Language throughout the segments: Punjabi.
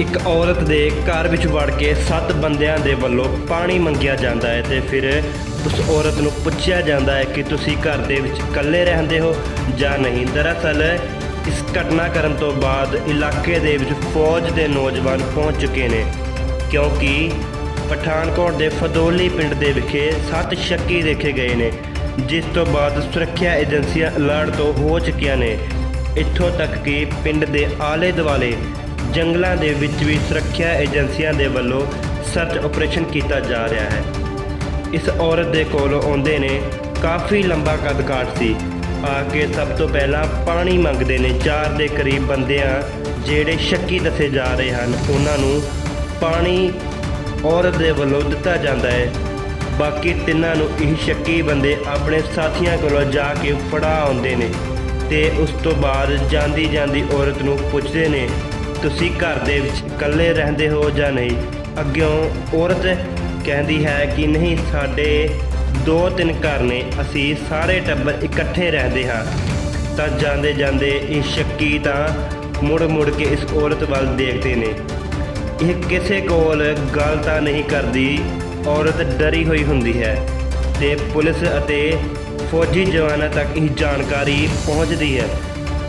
ਇੱਕ ਔਰਤ ਦੇ ਘਰ ਵਿੱਚ ਵੜ ਕੇ ਸੱਤ ਬੰਦਿਆਂ ਦੇ ਵੱਲੋਂ ਪਾਣੀ ਮੰਗਿਆ ਜਾਂਦਾ ਹੈ ਤੇ ਫਿਰ ਉਸ ਔਰਤ ਨੂੰ ਪੁੱਛਿਆ ਜਾਂਦਾ ਹੈ ਕਿ ਤੁਸੀਂ ਘਰ ਦੇ ਵਿੱਚ ਇਕੱਲੇ ਰਹਿੰਦੇ ਹੋ ਜਾਂ ਨਹੀਂ। ਦਰਅਸਲ, ਇਸ ਘਟਨਾ ਕਰਨ ਤੋਂ ਬਾਅਦ ਇਲਾਕੇ ਦੇ ਵਿੱਚ ਫੌਜ ਦੇ ਨੌਜਵਾਨ ਪਹੁੰਚ ਚੁੱਕੇ ਨੇ, ਕਿਉਂਕਿ ਪਠਾਨਕੋਟ ਦੇ ਫਦੋਲੀ ਪਿੰਡ ਦੇ ਵਿਖੇ ਸੱਤ ਸ਼ੱਕੀ ਦੇਖੇ ਗਏ ਨੇ, ਜਿਸ ਤੋਂ ਬਾਅਦ ਸੁਰੱਖਿਆ ਏਜੰਸੀਆਂ ਅਲਰਟ ਤੋਂ ਹੋ ਚੁੱਕੀਆਂ ਨੇ। ਇੱਥੋਂ ਤੱਕ ਕਿ ਪਿੰਡ ਦੇ ਆਲੇ ਦੁਆਲੇ ਜੰਗਲਾਂ ਦੇ ਵਿੱਚ ਵੀ ਸੁਰੱਖਿਆ ਏਜੰਸੀਆਂ ਦੇ ਵੱਲੋਂ ਸਰਚ ਆਪਰੇਸ਼ਨ ਕੀਤਾ ਜਾ ਰਿਹਾ ਹੈ। ਇਸ ਔਰਤ ਦੇ ਕੋਲ ਆਉਂਦੇ ਨੇ ਕਾਫੀ ਲੰਬਾ ਕੱਦ ਕਾਠ ਸੀ। ਆ ਕੇ ਸਭ ਤੋਂ ਪਹਿਲਾਂ ਪਾਣੀ ਮੰਗਦੇ ਨੇ। ਚਾਰ ਦੇ ਕਰੀਬ ਬੰਦਿਆਂ ਜਿਹੜੇ ਸ਼ੱਕੀ ਦੱਸੇ ਜਾ ਰਹੇ ਹਨ, ਉਹਨਾਂ ਨੂੰ ਪਾਣੀ ਔਰਤ ਦੇ ਵੱਲੋਂ ਦਿੱਤਾ ਜਾਂਦਾ ਹੈ। ਬਾਕੀ ਤਿੰਨਾਂ ਨੂੰ ਇਹ ਸ਼ੱਕੀ ਬੰਦੇ ਆਪਣੇ ਸਾਥੀਆਂ ਕੋਲੋਂ ਜਾ ਕੇ ਫੜਾ ਆਉਂਦੇ ਨੇ ਤੇ ਉਸ ਤੋਂ ਬਾਅਦ ਜਾਂਦੀ ਜਾਂਦੀ ਔਰਤ ਨੂੰ ਪੁੱਛਦੇ ਨੇ ਤੁਸੀਂ ਘਰ ਦੇ ਵਿੱਚ ਇਕੱਲੇ ਰਹਿੰਦੇ ਹੋ ਜਾਂ ਨਹੀਂ? ਅੱਗਿਓਂ ਔਰਤ ਕਹਿੰਦੀ ਹੈ ਕਿ ਨਹੀਂ, ਸਾਡੇ ਦੋ ਤਿੰਨ ਘਰ ਨੇ, ਅਸੀਂ ਸਾਰੇ ਟੱਬਰ ਇਕੱਠੇ ਰਹਿੰਦੇ ਹਾਂ। ਤਾਂ ਜਾਂਦੇ ਜਾਂਦੇ ਇਹ ਸ਼ੱਕੀ ਤਾਂ ਮੁੜ ਮੁੜ ਕੇ ਇਸ ਔਰਤ ਵੱਲ ਦੇਖਦੇ ਨੇ। ਇਹ ਕਿਸੇ ਕੋਲ ਗੱਲ ਤਾਂ ਨਹੀਂ ਕਰਦੀ, ਔਰਤ ਡਰੀ ਹੋਈ ਹੁੰਦੀ ਹੈ। ਤੇ ਪੁਲਿਸ ਅਤੇ ਫੌਜੀ ਜਵਾਨਾਂ ਤੱਕ ਇਹ ਜਾਣਕਾਰੀ ਪਹੁੰਚਦੀ ਹੈ।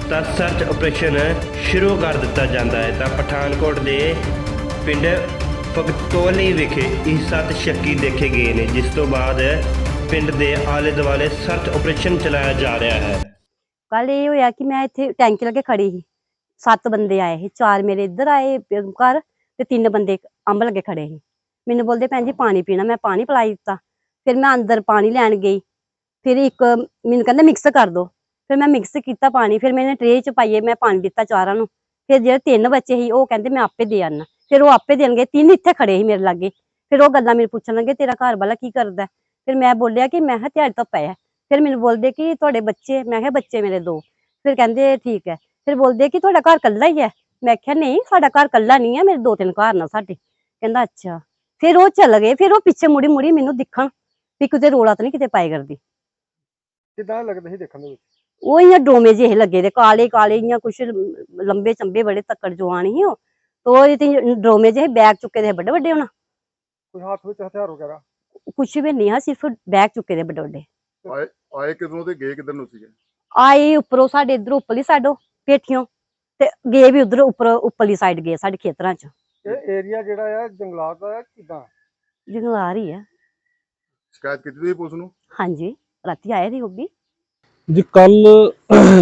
ਤਾਂ ਸਰਚ ਆਪਰੇਸ਼ਨ ਸ਼ੁਰੂ ਕਰ ਦਿੱਤਾ ਜਾਂਦਾ ਹੈ। ਤਾਂ ਪਠਾਨਕੋਟ ਦੇ ਪਿੰਡ ਫਗਤੋਲੀ ਵਿਖੇ ਇਹ ਸੱਤ ਸ਼ੱਕੀ ਦੇਖੇ ਗਏ ਨੇ, ਜਿਸ ਤੋਂ ਬਾਅਦ ਪਿੰਡ ਦੇ ਆਲੇ ਦੁਆਲੇ ਸਰਚ ਆਪਰੇਸ਼ਨ ਚਲਾਇਆ ਜਾ ਰਿਹਾ ਹੈ। ਕੱਲ ਇਹ ਹੋਇਆ ਕਿ ਮੈਂ ਇੱਥੇ ਟੈਂਕੀ ਲੱਗੇ ਖੜੀ ਸੀ। ਸੱਤ ਬੰਦੇ ਆਏ ਸੀ, ਚਾਰ ਮੇਰੇ ਇੱਧਰ ਆਏ ਘਰ ਤੇ ਤਿੰਨ ਬੰਦੇ ਅੰਬ ਲੱਗੇ ਖੜੇ ਸੀ। ਮੈਨੂੰ ਬੋਲਦੇ, ਭੈਣ ਜੀ, ਪਾਣੀ ਪੀਣਾ, ਮੈਂ ਪਾਣੀ ਪਿਲਾਈ ਦਿੱਤਾ। ਫਿਰ ਮੈਂ ਅੰਦਰ ਪਾਣੀ ਲੈਣ ਗਈ। ਫਿਰ ਇੱਕ, ਮੈਨੂੰ ਕਹਿੰਦਾ ਮਿਕਸ ਕਰ ਦੋ। ਫਿਰ ਮੈਂ ਮਿਕਸ ਕੀਤਾ ਪਾਣੀ, ਫਿਰ ਮੈंने ਟਰੇ ਚ ਪਾਈਏ ਮੈਂ ਪਾਣੀ ਦਿੱਤਾ ਚਾਰਾਂ ਨੂੰ। ਫਿਰ ਜਿਹੜੇ ਤਿੰਨ ਬੱਚੇ ਸੀ, ਉਹ ਕਹਿੰਦੇ ਮੈਂ ਆਪੇ ਦੇ ਆਣਾ ਫਿਰ ਉਹ ਆਪੇ ਦੇਣਗੇ। ਤਿੰਨ ਇੱਥੇ ਖੜੇ ਸੀ ਮੇਰੇ ਲਾਗੇ। ਫਿਰ ਉਹ ਗੱਲਾਂ ਮੈਨੂੰ ਪੁੱਛਣ ਲੱਗੇ, ਤੇਰਾ ਘਰ ਵਾਲਾ ਕੀ ਕਰਦਾ ਫਿਰ ਮੈਂ ਬੋਲਿਆ ਕਿ ਮੈਂ ਕਿਹਾ ਤੋਂ ਪਿਆ ਫਿਰ ਮੈਨੂੰ ਬੋਲਦੇ ਕਿ ਤੁਹਾਡੇ ਬੱਚੇ, ਮੈਂ ਕਿਹਾ, ਬੱਚੇ ਮੇਰੇ ਦੋ। ਫਿਰ ਕਹਿੰਦੇ, ਠੀਕ ਹੈ। ਫਿਰ ਬੋਲਦੇ ਕਿ ਤੁਹਾਡਾ ਘਰ ਕੱਲਾ ਹੀ ਹੈ? ਮੈਂ ਕਿਹਾ, ਨਹੀਂ, ਸਾਡਾ ਘਰ ਕੱਲਾ ਨਹੀਂ ਹੈ, ਮੇਰੇ ਦੋ ਤਿੰਨ ਘਰ ਨਾ ਸਾਡੇ। ਕਹਿੰਦਾ, ਅੱਛਾ। ਫਿਰ ਉਹ ਚੱਲ ਗਏ। ਫਿਰ ਉਹ ਪਿੱਛੇ ਮੁੜੀ ਮੁੜੀ ਮੈਨੂੰ ਦਿਖਣ ਵੀ ਕਿਤੇ ਰੋਲਾ ਤਾਂ ਨਹੀਂ ਕਿਤੇ ਪਾਏ ਕਰਦੀ। ਕਿਦਾਂ ਲੱਗਦਾ ਸੀ ਦੇਖਣ ਦੇ ਵਿੱਚ? ਉਹ ਇਆਂ ਡੋਮੇ ਜਿਹੇ ਲੱਗੇ ਦੇ ਕਾਲੇ ਕਾਲੇ ਇਆਂ ਕੁਛ ਲੰਬੇ ਚੰਬੇ ਬੜੇ ਤੱਕੜ ਜਵਾਨ ਸੀ ਉਹ। ਤੋ ਇਹ ਤੇ ਡੋਮੇ ਜਿਹੇ ਬੈਗ ਚੁੱਕੇ ਦੇ ਵੱਡੇ ਵੱਡੇ ਹੋਣਾ ਕੋਈ ਹੱਥ ਵਿੱਚ ਹਥਿਆਰ ਵਗੈਰਾ? ਕੁਛ ਵੀ ਨਹੀਂ ਆ ਸਿਰਫ ਬੈਗ ਚੁੱਕੇ ਦੇ ਵੱਡੇ ਵੱਡੇ। ਆਏ ਆਏ ਕਿਧਰੋਂ ਤੇ ਗਏ ਕਿਧਰ ਨੂੰ ਸੀਗੇ? ਆਏ ਉੱਪਰੋਂ ਸਾਡੇ ਇਧਰ ਉੱਪਰਲੀ ਸਾਡੋ ਪੇਠੀਆਂ ਤੇ ਗਏ ਵੀ ਉਧਰ ਉੱਪਰ ਉੱਪਰਲੀ ਸਾਈਡ ਗਏ ਸਾਡੇ ਖੇਤਰਾਂ ਚ। ਇਹ ਏਰੀਆ ਜਿਹੜਾ ਆ ਜੰਗਲਾਤ ਦਾ ਕਿਦਾਂ? ਆ ਰਹੀ ਹੈ ਸ਼ਿਕਾਇਤ ਕੀਤੀ ਤੁਸੀਂ ਪੁਲਿਸ ਨੂੰ? ਹਾਂਜੀ ਰਾਤੀ ਆਏ ਸੀ ਉਹ ਵੀ। ਜੀ ਕੱਲ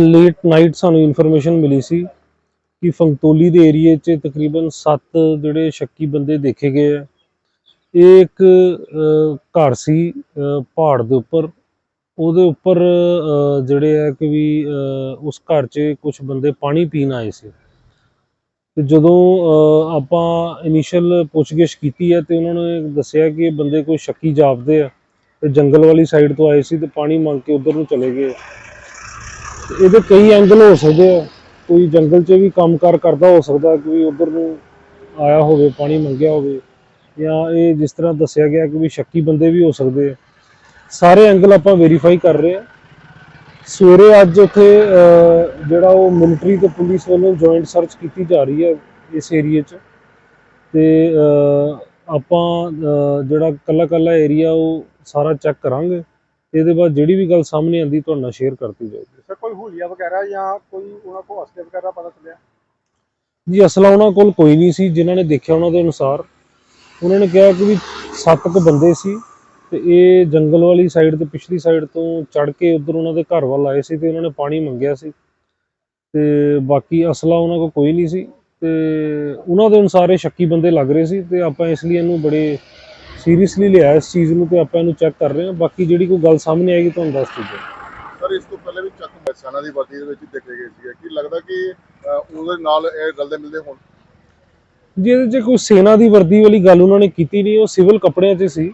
ਲੇਟ ਨਾਈਟ ਸਾਨੂੰ ਇਨਫੋਰਮੇਸ਼ਨ ਮਿਲੀ ਸੀ ਕਿ ਫੰਗਤੋਲੀ ਦੇ ਏਰੀਏ 'ਚ ਤਕਰੀਬਨ 7 ਜਿਹੜੇ ਸ਼ੱਕੀ ਬੰਦੇ ਦੇਖੇ ਗਏ ਆ। ਇਹ ਇੱਕ ਘਰ ਸੀ ਪਹਾੜ ਦੇ ਉੱਪਰ। ਉਹਦੇ ਉੱਪਰ ਜਿਹੜੇ ਆ ਕਿ ਵੀ ਉਸ ਘਰ 'ਚ ਕੁਝ ਬੰਦੇ ਪਾਣੀ ਪੀਣ ਆਏ ਸੀ। ਤੇ ਜਦੋਂ ਆਪਾਂ ਇਨੀਸ਼ੀਅਲ ਪੁੱਛਗਿੱਛ ਕੀਤੀ ਹੈ ਤੇ ਉਹਨਾਂ ਨੇ ਦੱਸਿਆ ਕਿ ਬੰਦੇ ਕੋਈ ਸ਼ੱਕੀ ਜਾਪਦੇ ਆ। ਤੇ ਜੰਗਲ ਵਾਲੀ ਸਾਈਡ ਤੋਂ ਆਏ ਸੀ ਤੇ ਪਾਣੀ ਮੰਗ ਕੇ ਉਧਰ ਨੂੰ ਚਲੇ ਗਏ। ਇਹਦੇ ਕਈ ਐਂਗਲ ਹੋ ਸਕਦੇ ਆ। ਕੋਈ ਜੰਗਲ 'ਚ ਵੀ ਕੰਮਕਾਰ ਕਰਦਾ ਹੋ ਸਕਦਾ, ਕੋਈ ਉਧਰ ਨੂੰ ਆਇਆ ਹੋਵੇ, ਪਾਣੀ ਮੰਗਿਆ ਹੋਵੇ। ਜਾਂ ਇਹ ਜਿਸ ਤਰ੍ਹਾਂ ਦੱਸਿਆ ਗਿਆ ਕਿ ਵੀ ਸ਼ੱਕੀ ਬੰਦੇ ਵੀ ਹੋ ਸਕਦੇ ਆ। ਸਾਰੇ ਐਂਗਲ ਆਪਾਂ ਵੈਰੀਫਾਈ ਕਰ ਰਹੇ ਆ। ਸਵੇਰੇ ਅੱਜ ਉੱਥੇ ਜਿਹੜਾ ਉਹ ਮਿਲਟਰੀ ਤੇ ਪੁਲਿਸ ਵੱਲੋਂ ਜੁਆਇੰਟ ਸਰਚ ਕੀਤੀ ਜਾ ਰਹੀ ਹੈ ਇਸ ਏਰੀਏ 'ਚ। ਤੇ ਆਪਾਂ ਜਿਹੜਾ ਕੱਲਾ ਕੱਲਾ ਏਰੀਆ ਉਹ ਸਾਰਾ ਚੈੱਕ ਕਰਾਂਗੇ। ਇਹਦੇ ਬਾਅਦ ਜਿਹੜੀ ਵੀ ਗੱਲ ਸਾਹਮਣੇ ਆਂਦੀ ਤੁਹਾਡੇ ਨਾਲ ਸ਼ੇਅਰ ਕਰਤੀ ਜਾਏਗੀ ਸਰ ਕੋਈ ਹੁਲੀਆ ਵਗੈਰਾ ਜਾਂ ਕੋਈ ਉਹਨਾਂ ਕੋਲ ਅਸਲੇ ਵਗੈਰਾ ਪਤਾ ਚੱਲਿਆ? ਜੀ ਅਸਲਾ ਉਹਨਾਂ ਕੋਲ ਕੋਈ ਨਹੀਂ ਸੀ ਜਿਨ੍ਹਾਂ ਨੇ ਦੇਖਿਆ ਉਹਨਾਂ ਦੇ ਅਨੁਸਾਰ। ਉਹਨਾਂ ਨੇ ਕਿਹਾ ਕਿ ਵੀ ਸੱਤ ਕੁ ਬੰਦੇ ਸੀ ਤੇ ਇਹ ਜੰਗਲ ਵਾਲੀ ਸਾਈਡ ਤੇ ਪਿਛਲੀ ਸਾਈਡ ਤੋਂ ਚੜ ਕੇ ਉਧਰ ਉਹਨਾਂ ਦੇ ਘਰ ਵੱਲ ਆਏ ਸੀ ਤੇ ਉਹਨਾਂ ਨੇ ਪਾਣੀ ਮੰਗਿਆ ਸੀ। ਤੇ ਬਾਕੀ ਅਸਲਾ ਉਹਨਾਂ ਕੋਲ ਕੋਈ ਨਹੀਂ ਸੀ। ਤੇ ਉਹਨਾਂ ਦੇ ਅਨੁਸਾਰ ਇਹ ਸ਼ੱਕੀ ਬੰਦੇ ਲੱਗ ਰਹੇ ਸੀ ਤੇ ਆਪਾਂ ਇਸ ਲਈ ਇਹਨੂੰ ਬੜੇ ਸੀਰੀਅਸਲੀ ਲਿਆ ਇਸ ਚੀਜ਼ ਨੂੰ ਤੇ ਆਪਾਂ ਇਹਨੂੰ ਚੈੱਕ ਕਰ ਰਹੇ ਹਾਂ। ਬਾਕੀ ਜਿਹੜੀ ਕੋਈ ਗੱਲ ਸਾਹਮਣੇ ਆਏਗੀ ਤੁਹਾਨੂੰ ਦੱਸ ਦਿੱਤੀ ਜਾਏਗੀ ਸਰ ਇਸ ਤੋਂ ਪਹਿਲੇ ਵੀ ਚੱਕ ਬਸਾਨਾ ਦੀ ਵਰਦੀ ਦੇ ਵਿੱਚ ਹੀ ਦੇਖੇ ਗਏ ਸੀਗੇ। ਕੀ ਲੱਗਦਾ ਕਿ ਅਹ, ਉਹਦੇ ਨਾਲ ਇਹ ਰਲਦੇ ਮਿਲਦੇ ਹੋਣ? ਜੀ ਇਹਦੇ 'ਚ ਕੋਈ ਸੈਨਾ ਦੀ ਵਰਦੀ ਵਾਲੀ ਗੱਲ ਉਹਨਾਂ ਨੇ ਕੀਤੀ ਨਹੀਂ। ਉਹ ਸਿਵਲ ਕੱਪੜਿਆਂ 'ਚ ਸੀ।